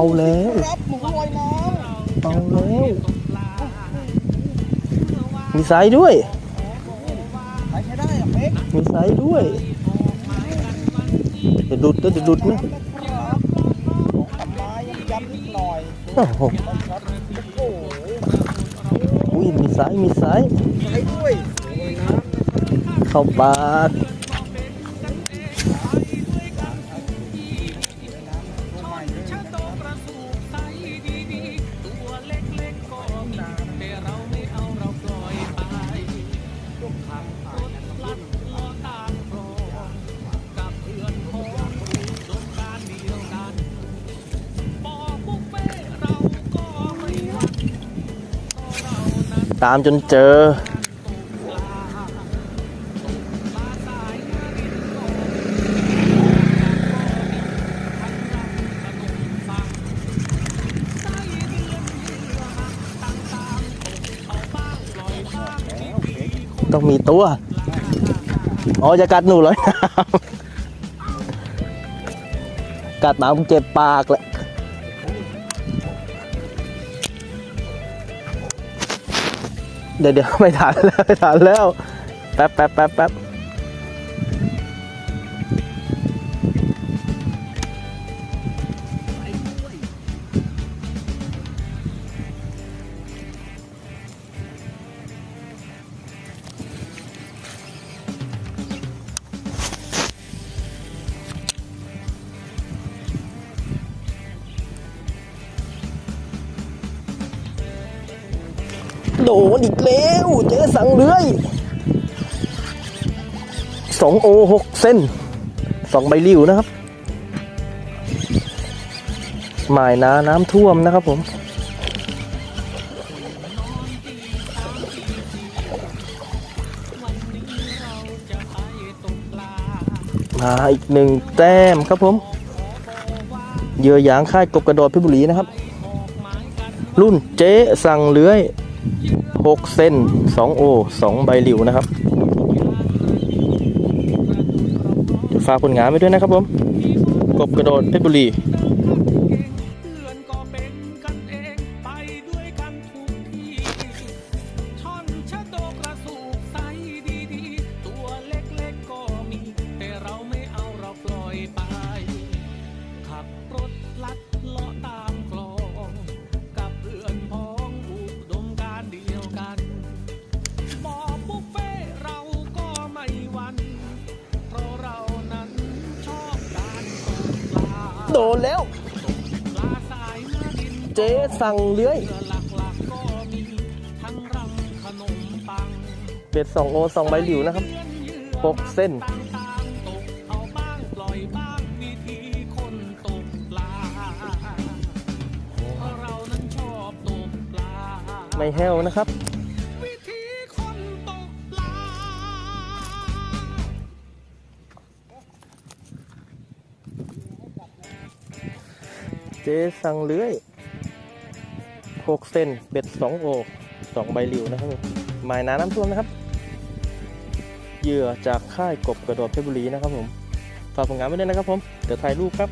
าแล้วรับหมูลอยน้เอาแล้วมีไซส์ด้วยำใช้ใช้ได้เหรอเป๊กมีไซส์ด้วยจะดุดนะจะดุดนะครับทำไม้ยับนิดหน่อยโอ้โหช็อตโอ้โหอุ้ยมีไซส์มีไซส์ใช้ด้วยเข้าปาก ตามจนเจอ ต้องมีตัว อ๋อจะกัดหนูเลย กัดหมาผมเจ็บปากแหละ เดี๋ยวเดี๋ยวไม่ทันแล้วไม่ทันแล้ว แป๊บแป๊บแป๊บแป๊บ โดนอีกแล้วเจ๊สั่งเลื้อยสองโอหกเส้นสองใบริ้วนะครับหมายนาน้ำท่วมนะครับผม มาอีกหนึ่งแต้มครับผมเหยื่อหยางค่ายกบกระโดดพชรบุรีนะครับ รุ่นเจ๊สั่งเลื้อย 6 เส้น 2 โอ 2 ใบหลิวนะครับเดี๋ยวฝากผลงานไปด้วยนะครับผม กบกระโดดเพชรบุรี ดนแล้ว เจ๊สั่งเลื้อย เบ็ดสองโอสองใบหลิวนะครับปกเส้นไม่แห้วนะครับ จ๊สั่งเลื้อย6เส้นเบ็ด2โอ2ใบหลิวนะครับผมหมายนาน้ำท่วมนะครับ เหยื่อจากค่ายกบกระโดดเพชรบุรีนะครับผมฝากผลงานไว้ด้วยนะครับผมเดี๋ยวถ่ายรูปครับ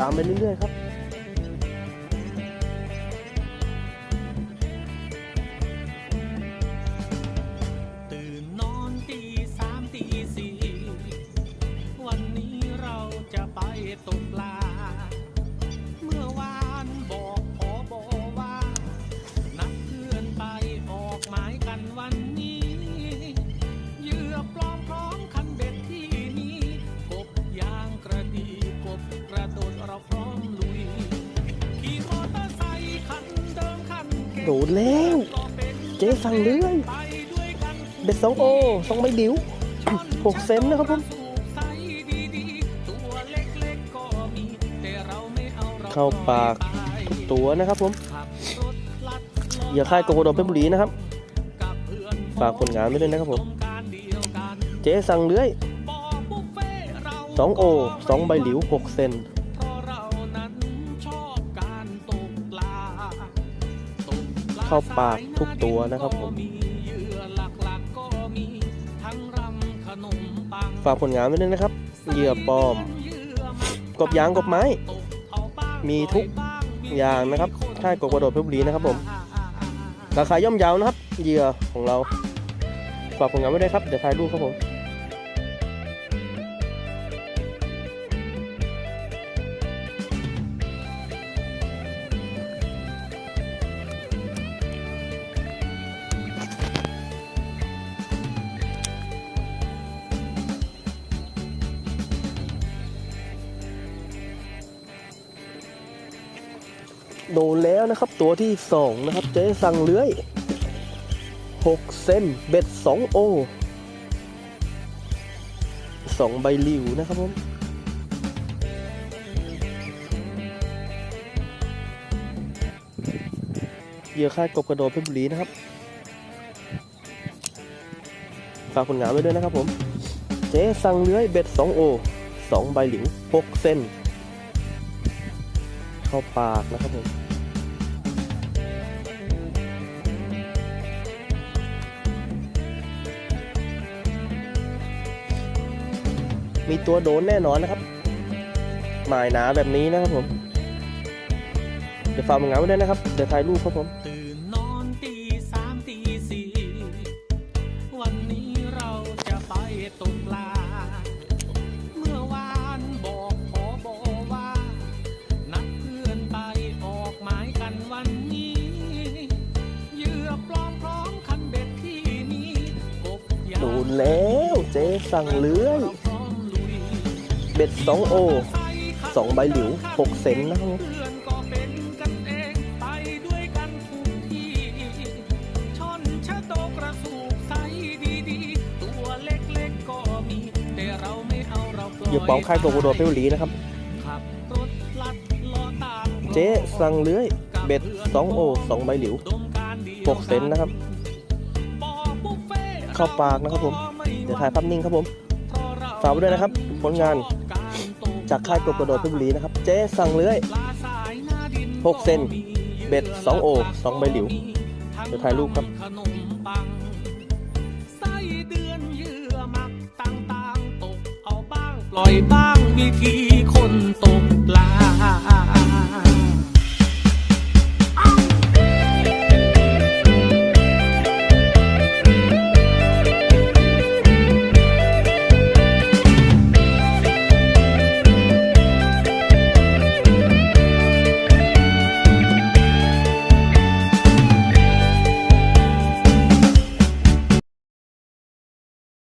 ตามไปเรื่อยๆครับ ไปตกปลา เมื่อวานบอกพอบอกว่า นัดเพื่อนไปออกหมายกันวันนี้เหยื่อปลอมพร้อมคันเบ็ดที่นี้ กบยางกระดีกบกระโดดเราพร้อมลุยขี่มอเตอร์ไซค์คันเดิมคันเก่โดดแล้ว เจ๊สั่งเรื่อย เบ็ดสองโอสองใบดิวหกเซนนะครับผม เข้าปากทุกตัวนะครับผมอย่าค่ายโกโกโดเพชรบุรีนะครับ ฝากผลงานไว้ด้วยนะครับผม เจ๊สั่งเลื้อยสองโอสองใบหลิวหกเซนเข้าปากทุกตัวนะครับผม ฝากผลงานไว้ด้วยนะครับ เหยื่อปลอม กบยางกบไม้ มีทุกอย่างนะครับค่ายกบกระโดดเพชรบุรีนะครับผมราคาย่อมเยาวนะครับเหยื่อของเราฝากผลงานไว้ด้วยครับเดี๋ยวถ่ายรูปครับผม โดนแล้วนะครับ ตัวที่สองนะครับ เจ๊สั่งเลื้อยหกเซนเบ็ดสองโอสองใบหลิวนะครับผมเหยื่อค่ายกบกระโดดเพชรบุรีนะครับ ฝากผลงานไว้ด้วยนะครับผม เจ๊สั่งเลื้อยเบ็ดสองโอสองใบหลิวหกเซน เข้าปากนะครับผมมีตัวโดนแน่นอนนะครับ หมายหนาแบบนี้นะครับผม เดี๋ยวฝากผลงานไว้ด้วยนะครับ เดี๋ยวถ่ายรูปครับผม สั่งเลื้อยพร้อมลุยเบ็ดสองโอสองใบหลิวหกเซนนะครับผมเพื่อนก็เป็นกันเองไปด้วยกันทุกที่ช่อนชะโดกระสูกใสดีๆตัวเล็กๆก็มีแต่เราไม่เอาเราปล่อยอย่าป้องค่ายโกโกโดเพชรบุรีนะครับขับรถลัดล้อตามเจ๊สั่งเลื้อย เบ็ดสองโอสองใบหลิวดมการดียวหกเซนนะครับบ่อบุฟเฟ่ต์เข้าปากนะครับผมก็ไม่ เดี๋ยวถ่ายภาพนิ่งครับผมเพราะเรฝากไว้ด้วยนะครับ ผลงานชอบการตกจากค่ายกบกระโดดเพชรบุรีนะครับ เจ๊สั่งเลื้อยปลาสายหน้าดินหกเซนก็มีเบ็ดสองโอสองใบหลิวเดี๋ยวถ่ายรูปครับขนมปังไส้เดือนเหยื่อหมักต่างๆตกเอาบ้างปล่อยบ้างมีที